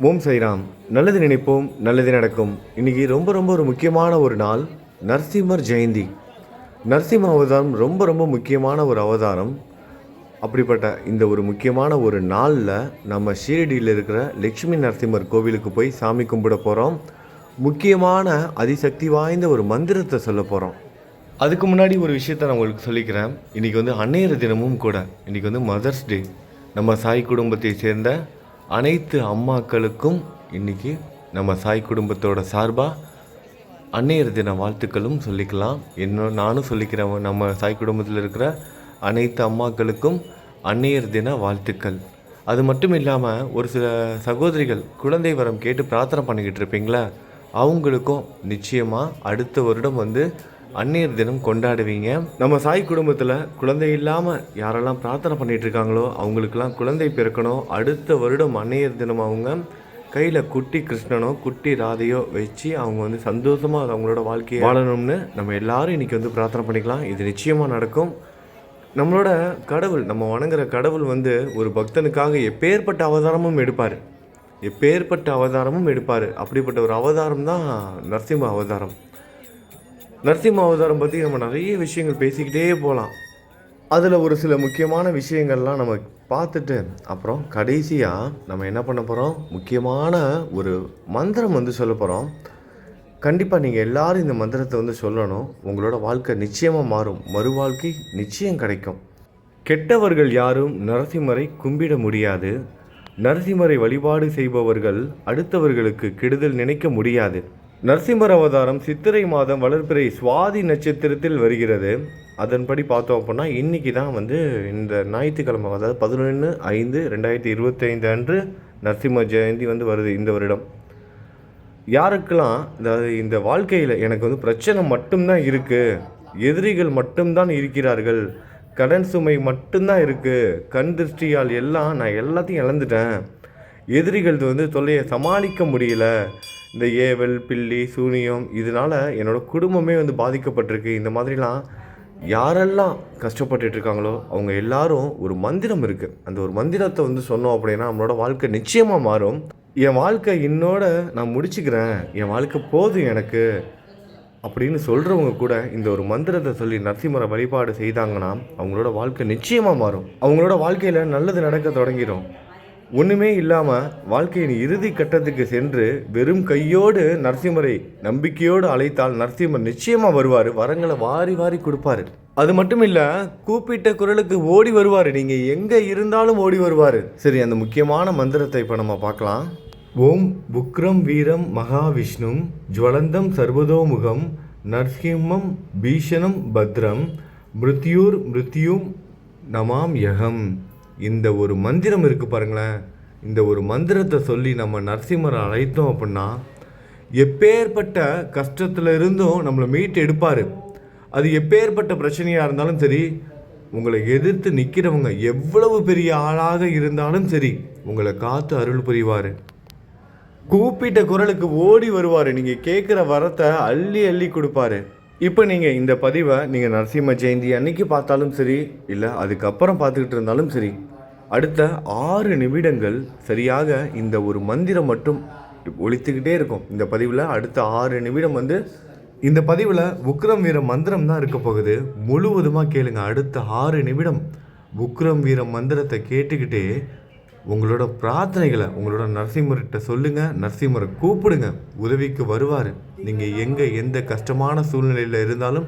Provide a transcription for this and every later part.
ஓம் சைராம். நல்லது நினைப்போம் நல்லது நடக்கும். இன்றைக்கி ரொம்ப ரொம்ப ஒரு முக்கியமான ஒரு நாள் நரசிம்மர் ஜெயந்தி. நரசிம்ம அவதாரம் ரொம்ப ரொம்ப முக்கியமான ஒரு அவதாரம். அப்படிப்பட்ட இந்த ஒரு முக்கியமான ஒரு நாளில் நம்ம ஷீரடியில் இருக்கிற லக்ஷ்மி நரசிம்மர் கோவிலுக்கு போய் சாமி கும்பிட போகிறோம் முக்கியமான அதிசக்தி வாய்ந்த ஒரு மந்திரத்தை சொல்ல போகிறோம் அதுக்கு முன்னாடி ஒரு விஷயத்தை நான் உங்களுக்கு சொல்லிக்கிறேன். இன்றைக்கி வந்து அன்னையர் தினமும் கூட இன்றைக்கி வந்து மதர்ஸ் டே. நம்ம சாய் குடும்பத்தை சேர்ந்த அனைத்து அம்மாக்களுக்கும் இன்றைக்கி நம்ம சாய் குடும்பத்தோட சார்பாக அன்னையர் தின வாழ்த்துக்களும் சொல்லிக்கலாம். இன்னும் நானும் சொல்லிக்கிறேன் நம்ம சாய் குடும்பத்தில் இருக்கிற அனைத்து அம்மாக்களுக்கும் அன்னையர் தின வாழ்த்துக்கள். அது மட்டும் இல்லாமல் ஒரு சில சகோதரிகள் குழந்தை வரம் கேட்டு பிரார்த்தனை பண்ணிக்கிட்டு இருப்பீங்களா? அவங்களுக்கும் நிச்சயமாக அடுத்த வருடம் வந்து அன்னையர் தினம் கொண்டாடுவீங்க. நம்ம சாய் குடும்பத்தில் குழந்தை இல்லாமல் யாரெல்லாம் பிரார்த்தனை பண்ணிட்டு இருக்காங்களோ அவங்களுக்கெல்லாம் குழந்தை பிறக்கணும். அடுத்த வருடம் அன்னையர் தினம் அவங்க கையில் குட்டி கிருஷ்ணனோ குட்டி ராதையோ வச்சு அவங்க வந்து சந்தோஷமாக அவங்களோட வாழ்க்கையை வாழணும்னு நம்ம எல்லாரும் இன்னைக்கு வந்து பிரார்த்தனை பண்ணிக்கலாம். இது நிச்சயமாக நடக்கும். நம்மளோட கடவுள் நம்ம வணங்குற கடவுள் வந்து ஒரு பக்தனுக்காக எப்பேற்பட்ட அவதாரமும் எடுப்பார். எப்பேற்பட்ட அவதாரமும் எடுப்பார். அப்படிப்பட்ட ஒரு அவதாரம் தான் நரசிம்ம அவதாரம். நரசிம்ம அவதாரம் பற்றி நம்ம நிறைய விஷயங்கள் பேசிக்கிட்டே போகலாம் அதில் ஒரு சில முக்கியமான விஷயங்கள்லாம் நம்ம பார்த்துட்டு அப்புறம் கடைசியாக நம்ம என்ன பண்ண போகிறோம் முக்கியமான ஒரு மந்திரம் வந்து சொல்ல போகிறோம் கண்டிப்பாக நீங்கள் எல்லோரும் இந்த மந்திரத்தை வந்து சொல்லணும். உங்களோட வாழ்க்கை நிச்சயமாக மாறும். மறு வாழ்க்கை நிச்சயம் கிடைக்கும். கெட்டவர்கள் யாரும் நரசிம்மரை கும்பிட முடியாது. நரசிம்மரை வழிபாடு செய்பவர்கள் அடுத்தவர்களுக்கு கெடுதல் நினைக்க முடியாது. நரசிம்மர் அவதாரம் சித்திரை மாதம் வளர்ப்பிறை சுவாதி நட்சத்திரத்தில் வருகிறது. அதன்படி பார்த்தோம் அப்படின்னா இன்றைக்கி தான் வந்து இந்த ஞாயிற்றுக்கிழமை அதாவது பதினொன்று ஐந்து ரெண்டாயிரத்தி இருபத்தைந்து அன்று நரசிம்ம ஜெயந்தி வந்து வருது இந்த வருடம். யாருக்கெல்லாம் அதாவது இந்த வாழ்க்கையில் எனக்கு வந்து பிரச்சனை மட்டும்தான் இருக்குது எதிரிகள் மட்டும்தான் இருக்கிறார்கள் கடன் சுமை மட்டும்தான் இருக்குது கண் திருஷ்டியால் எல்லாம் நான் எல்லாத்தையும் இழந்துட்டேன் எதிரிகள் வந்து தொல்லையை சமாளிக்க முடியல இந்த ஏவல் பில்லி சூனியம் இதனால் என்னோடய குடும்பமே வந்து பாதிக்கப்பட்டிருக்கு. இந்த மாதிரிலாம் யாரெல்லாம் கஷ்டப்பட்டுட்டு இருக்காங்களோ அவங்க எல்லாரும் ஒரு மந்திரம் இருக்குது அந்த ஒரு மந்திரத்தை வந்து சொன்னோம் அப்படின்னா நம்மளோட வாழ்க்கை நிச்சயமாக மாறும். என் வாழ்க்கை என்னோட நான் முடிச்சுக்கிறேன். என் வாழ்க்கை போதும் எனக்கு அப்படின்னு சொல்கிறவங்க கூட இந்த ஒரு மந்திரத்தை சொல்லி நரசிம்மரை வழிபாடு செய்தாங்கன்னா அவங்களோட வாழ்க்கை நிச்சயமாக மாறும். அவங்களோட வாழ்க்கையில் நல்லது நடக்க தொடங்கிடும் ஒன்றுமே இல்லாமல் வாழ்க்கையின் இறுதி கட்டத்துக்கு சென்று வெறும் கையோடு நரசிம்மரை நம்பிக்கையோடு அழைத்தால் நரசிம்மர் நிச்சயமாக வருவார். வரங்களை வாரி வாரி கொடுப்பாரு. அது மட்டும் இல்லை கூப்பிட்ட குரலுக்கு ஓடி வருவார். நீங்கள் எங்கே இருந்தாலும் ஓடி வருவார். சரி அந்த முக்கியமான மந்திரத்தை இப்போ நம்ம பார்க்கலாம். ஓம் புக்ரம் வீரம் மகாவிஷ்ணும் ஜுவலந்தம் சர்வதோமுகம் நரசிம்மம் பீஷணம் பத்ரம் மிருத்யூர் மிருத்யும் நமாம் யகம் இந்த ஒரு மந்திரம் இருக்குது பாருங்களேன். இந்த ஒரு மந்திரத்தை சொல்லி நம்ம நரசிம்மரை அழைத்தோம் அப்படின்னா எப்பேற்பட்ட கஷ்டத்தில் இருந்தும் நம்மளை மீட்டு எடுப்பார். அது எப்பேற்பட்ட பிரச்சனையாக இருந்தாலும் சரி உங்களை எதிர்த்து நிற்கிறவங்க எவ்வளவு பெரிய ஆளாக இருந்தாலும் சரி உங்களை காத்து அருள் புரிவார். கூப்பிட்ட குரலுக்கு ஓடி வருவார். நீங்கள் கேட்குற வரத்தை அள்ளி அள்ளி கொடுப்பாரு. இப்போ நீங்கள் இந்த பதிவை நீங்கள் நரசிம்ம ஜெயந்தி அன்னைக்கு பார்த்தாலும் சரி இல்லை அதுக்கப்புறம் பார்த்துக்கிட்டு இருந்தாலும் சரி அடுத்த ஆறு நிமிடங்கள் சரியாக இந்த ஒரு மந்திரம் மட்டும் ஒழித்துக்கிட்டே இருக்கும். இந்த பதிவில் அடுத்த ஆறு நிமிடம் வந்து இந்த பதிவில் உக்ரம் வீர மந்திரம் தான் இருக்க போகுது. முழுவதுமாக கேளுங்க. அடுத்த ஆறு நிமிடம் உக்ரம் வீர மந்திரத்தை கேட்டுக்கிட்டே உங்களோட பிரார்த்தனைகளை உங்களோட நரசிம்மர்கிட்ட சொல்லுங்கள் நரசிம்மரை கூப்பிடுங்க உதவிக்கு வருவார். நீங்கள் எங்கே எந்த கஷ்டமான சூழ்நிலையில் இருந்தாலும்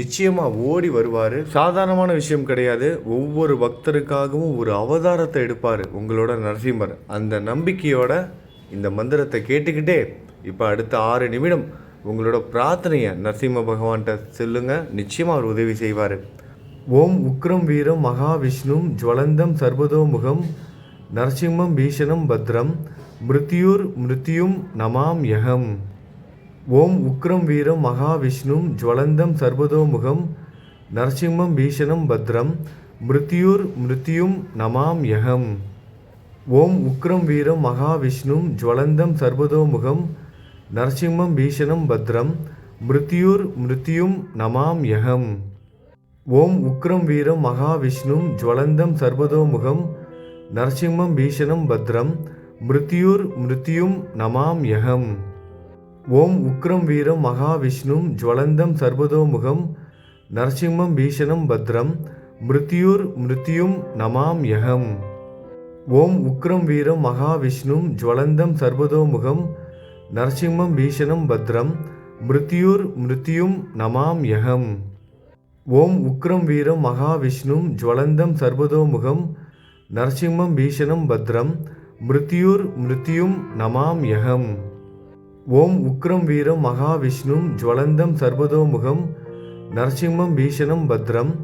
நிச்சயமாக ஓடி வருவார். சாதாரணமான விஷயம் கிடையாது. ஒவ்வொரு பக்தருக்காகவும் ஒரு அவதாரத்தை எடுப்பார் உங்களோட நரசிம்மர். அந்த நம்பிக்கையோட இந்த மந்திரத்தை கேட்டுக்கிட்டே இப்போ அடுத்த ஆறு நிமிடம் உங்களோட பிரார்த்தனையை நரசிம்ம பகவான்கிட்ட சொல்லுங்கள் நிச்சயமாக அவர் உதவி செய்வார். ஓம் உக்ரம் வீரம் மகாவிஷ்ணும் ஜுவலந்தம் சர்வதோமுகம். நரசிம்மம் பீஷணம் பத்ரம் மிருத்யூர் மிருத்யும் நமாம் யகம் ஓம் உக்ரம் வீரம் மகாவிஷ்ணும் ஜுவலந்தம் சர்வதோமுகம். நரசிம்மம் பீஷணம் பத்ரம் மிருத்யூர் மிருத்யும் நமாம் யகம் ஓம் உக்ரம் வீரம் மகாவிஷ்ணும் ஜுவலந்தம் சர்வதோமுகம். நரசிம்மம் பீஷணம் பத்ரம் மிருத்யூர் மிருத்யும் நமாம் யகம் ஓம் உக்ரம் வீரம் மகாவிஷ்ணும் ஜுவலந்தம் சர்வதோமுகம். நரசிம்மம் பீஷணம் பத்ரம் மிருத்யுர் மிருத்யும் நமாம்யகம் ஓம் உக்ரம் வீரம் மகாவிஷ்ணும் ஜுவலந்தம் சர்வதோமுகம். நரசிம்மம் பீஷணம் பத்ரம் மிருத்யுர் மிருத்யும் நமாம்யகம் ஓம் உக்ரம் வீரம் மகாவிஷ்ணும் ஜுவலந்தம் சர்வதோமுகம். நரசிம்மம் பீஷணம் பத்ரம் மிருத்யுர் மிருத்யும் நமாம்யகம் ஓம் உக்ரம் வீரம் மகாவிஷ்ணும் ஜுவலந்தம் சர்வதோமுகம். நரசிம்மம் பீஷணம் பத்ரம் மிருத்யுர் மிருத்யும் நமாம்யகம் ஓம் உக்ரம் வீரம் மகாவிஷ்ணும் ஜுவலந்தம் சர்வதோமுகம். நரசிம்மம் பீஷணம் பத்ரம்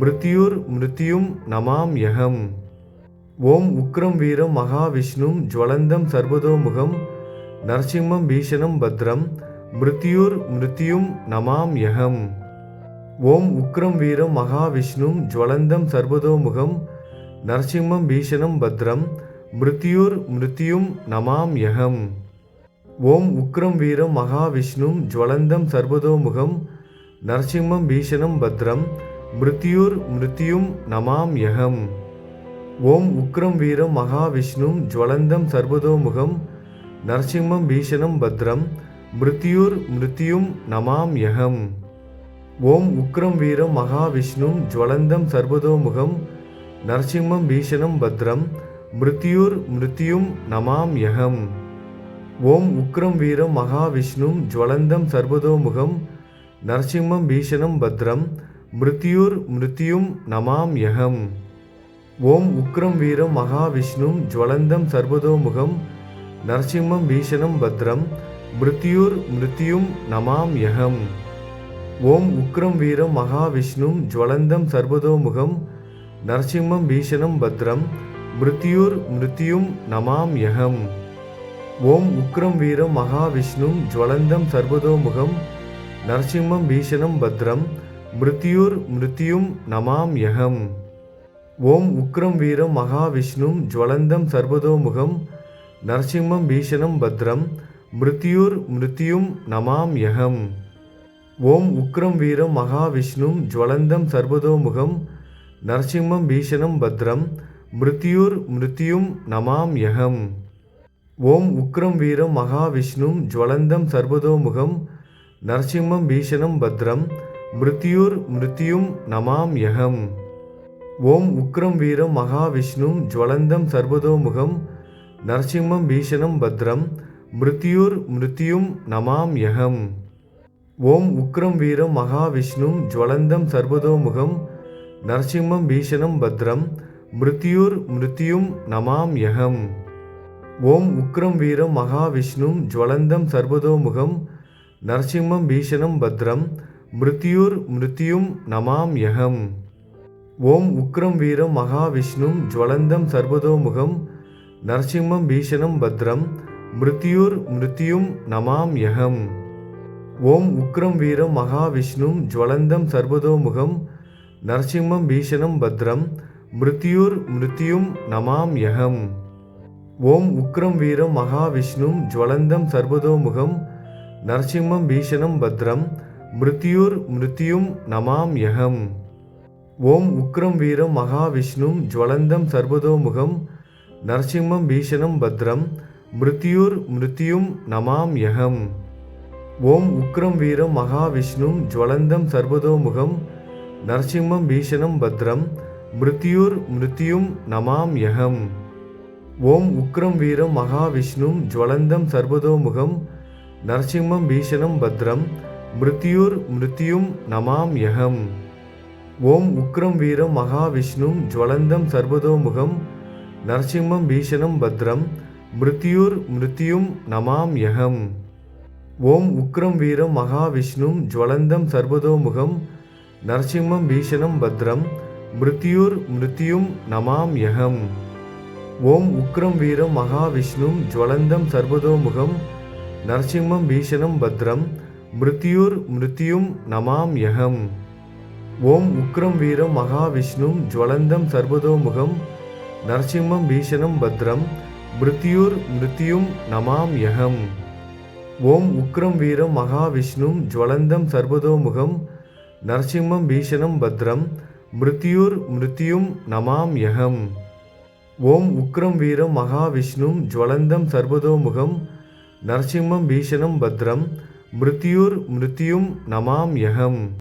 மிருத்யுர் மிருத்யும் நமாம்யகம் ஓம் உக்ரம் வீரம் மகாவிஷ்ணும் ஜுவலந்தம் சர்வதோமுகம். நரசிம்மம் பீஷணம் பத்ரம் மிருத்யுர் மிருத்யும் நமாம்யகம் ஓம் உக்ரம் வீரம் மகாவிஷ்ணும் ஜுவலந்தம் சர்வதோமுகம். முகம் நரசிம்மம் பீஷணம் பத்ரம் மிருத்யுர் மிருத்யும் நமாம்யகம் ஓம் உக்ரம் வீரம் மகாவிஷ்ணும் ஜுவலந்தம் சர்வதோமுகம். நரசிம்மம் பீஷணம் பத்ரம் மிருத்யுர் மிருத்யும் நமாம்யகம் ஓம் உக்ரம் வீரம் மகாவிஷ்ணும் ஜுவலந்தம் சர்வதோமுகம். நரசிம்மம் பீஷணம் பத்ரம் மிருத்யுர் மிருத்யும் நமாம்யகம் ஓம் உக்ரம் வீரம் மகாவிஷ்ணும் ஜுவலந்தம் சர்வதோமுகம். நரசிம்மம் பீஷணம் பத்ரம் மிருத்யுர் மிருத்யும் நமாம்யகம் ஓம் உக்ரம் வீரம் மகாவிஷ்ணும் ஜுவலந்தம் சர்வதோமுகம். நரசிம்மம் பீஷணம் பத்ரம் மிருத்யுர் மிருத்யும் நமாம்யகம் ஓம் உக்ரம் வீரம் மகாவிஷ்ணும் ஜுவலந்தம் சர்வதோமுகம். நரசிம்மம் பீஷணம் பத்ரம் மிருத்யுர் மிருத்யும் நமாம்யகம் ஓம் உக்ரம் வீரம் மகாவிஷ்ணும் ஜுவலந்தம் சர்வதோமுகம். நரசிம்மம் பீஷணம் பத்ரம் மிருத்யுர் மிருத்யும் நமாம்யகம் ஓம் உக்ரம் வீரம் மகாவிஷ்ணும் ஜுவலந்தம் சர்வதோமுகம். நரசிம்மம் பீஷணம் பத்ரம் மிருத்யுர் மிருத்யும் நமாம்யகம் ஓம் உக்ரம் வீரம் மகாவிஷ்ணும் ஜுவலந்தம் சர்வதோமுகம். நரசிம்மம் பீஷணம் பத்ரம் மிருத்யுர் மிருத்யும் நமாம்யகம் ஓம் உக்ரம் வீரம் மகாவிஷ்ணும் ஜுவலந்தம் சர்வதோமுகம். நரசிம்மம் பீஷணம் பத்ரம் மிருத்யுர் மிருத்யும் நமாம்யகம் ஓம் உக்ரம் வீரம் மகாவிஷ்ணும் ஜுவலந்தம் சர்வதோமுகம். நரசிம்மம் பீஷணம் பத்ரம் மிருத்யுர் மிருத்யும் நமாம்யகம் ஓம் உக்ரம் வீரம் மகாவிஷ்ணும் ஜுவலந்தம் சர்வதோமுகம். நரசிம்மம் பீஷணம் பத்ரம் மிருத்யுர் மிருத்யும் நமாம்யகம் ஓம் உக்ரம் வீரம் மகாவிஷ்ணும் ஜுவலந்தம் சர்வதோமுகம். நரசிம்மம் பீஷணம் பத்ரம் மிருத்யுர் மிருத்யும் நமாம்யகம் ஓம் உக்ரம் வீரம் மகாவிஷ்ணும் ஜுவலந்தம் சர்வதோமுகம். நரசிம்மம் பீஷணம் பத்ரம் மிருத்யுர் மிருத்யும் நமாம்யகம் ஓம் உக்ரம் வீரம் மகாவிஷ்ணும் ஜுவலந்தம் சர்வதோமுகம். நரசிம்மம் பீஷணம் பத்ரம் மிருத்யுர் மிருத்யும் நமாம்யகம் ஓம் உக்ரம் வீரம் மகாவிஷ்ணும் ஜுவலந்தம் சர்வதோமுகம். நரசிம்மம் பீஷணம் பத்ரம் மிருத்யுர் மிருத்யும் நமாம்யகம் ஓம் உக்ரம் வீரம் மகாவிஷ்ணும் ஜுவலந்தம் சர்வதோமுகம். நரசிம்மம் பீஷணம் பத்ரம் மிருத்யுர் மிருத்யும் நமாம்யகம் ஓம் உக்ரம் வீரம் மகாவிஷ்ணும் ஜுவலந்தம் சர்வதோமுகம். நரசிம்மம் பீஷணம் பத்ரம் மிருத்யுர் மிருத்யும் நமாம்யகம் ஓம் உக்ரம் வீரம் மகாவிஷ்ணும் ஜுவலந்தம் சர்வதோமுகம். நரசிம்மம் பீஷணம் பத்ரம் மிருத்யுர் மிருத்யும் நமாம்யகம் ஓம் உக்ரம் வீரம் மகாவிஷ்ணும் ஜுவலந்தம் சர்வதோமுகம். நரசிம்மம் பீஷணம் பத்ரம் மிருத்யுர் மிருத்யும் நமாம்யகம் ஓம் உக்ரம் வீரம் மகாவிஷ்ணும் ஜுவலந்தம் சர்வதோமுகம். நரசிம்மம் பீஷணம் பத்ரம் மிருத்யுர் மிருத்யும் நமாம்யகம் ஓம் உக்ரம் வீரம் மகாவிஷ்ணும் ஜுவலந்தம் சர்வதோமுகம். நரசிம்மம் பீஷணம் பத்ரம் மிருத்யுர் மிருத்யும் நமாம்யகம் ஓம் உக்ரம் வீரம் மகாவிஷ்ணும் ஜுவலந்தம் சர்வதோமுகம். நரசிம்மம் பீஷணம் பத்ரம் மிருத்யுர் மிருத்யும் நமாம்யகம் ஓம் உக்ரம் வீரம் மகாவிஷ்ணும் ஜுவலந்தம் சர்வதோமுகம். நரசிம்மம் பீஷணம் பத்ரம் மிருத்யுர் மிருத்யும் நமாம்யகம் ஓம் உக்ரம் வீரம் மகாவிஷ்ணும் ஜுவலந்தம் சர்வதோமுகம். நரசிம்மம் பீஷணம் பத்ரம் மிருத்யுர் மிருத்யும் நமாம்யகம் ஓம் உக்ரம் வீரம் மகாவிஷ்ணும் ஜுவலந்தம் சர்வதோமுகம். நரசிம்மம் பீஷணம் பத்ரம் மிருத்யுர் மிருத்யும் நமாம் யகம்